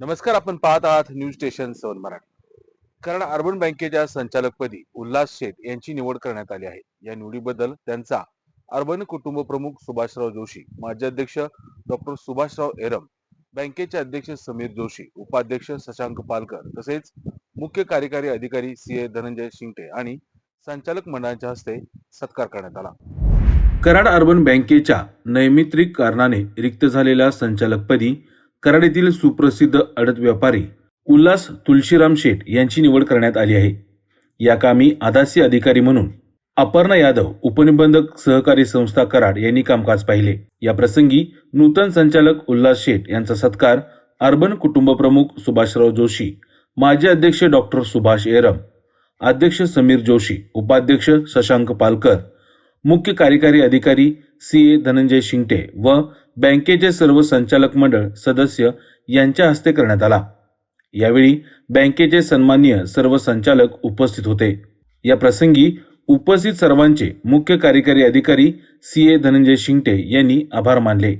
नमस्कार आपण पाहत आहात न्यूज स्टेशन सवन मराठी. कारण अर्बन बँकेच्या संचालकपदी उल्हास शेठ यांची निवड करण्यात आली आहे. या निवडीबद्दल त्यांचा अर्बन कुटुंब प्रमुख सुभाषराव जोशी माजी अध्यक्ष डॉक्टर सुभाषराव एरम बँकेचे अध्यक्ष समीर जोशी उपाध्यक्ष शशांक पालकर तसेच मुख्य कार्यकारी अधिकारी सी ए धनंजय शिंगटे आणि संचालक मंडळाच्या हस्ते सत्कार करण्यात आला. कराड अर्बन बँकेच्या नैमित्रिक कारणाने रिक्त झालेल्या संचालकपदी कराड येथील सुप्रसिद्ध अडत व्यापारी उल्हास तुलशीराम शेठ यांची निवड करण्यात आली आहे. या कामी आदासी अधिकारी म्हणून अपर्णा यादव उपनिबंधक सहकारी संस्था कराड यांनी कामकाज पाहिले. या प्रसंगी नूतन संचालक उल्हास शेठ यांचा सत्कार अर्बन कुटुंब प्रमुख सुभाषराव जोशी माजी अध्यक्ष डॉक्टर सुभाष एरम अध्यक्ष समीर जोशी उपाध्यक्ष शशांक पालकर मुख्य कार्यकारी अधिकारी सी ए धनंजय शिंगटे व बँकेचे सर्व संचालक मंडळ सदस्य यांच्या हस्ते करण्यात आला. यावेळी बँकेचे सन्माननीय सर्व संचालक उपस्थित होते. या प्रसंगी उपस्थित सर्वांचे मुख्य कार्यकारी अधिकारी सी ए धनंजय शिंगटे यांनी आभार मानले.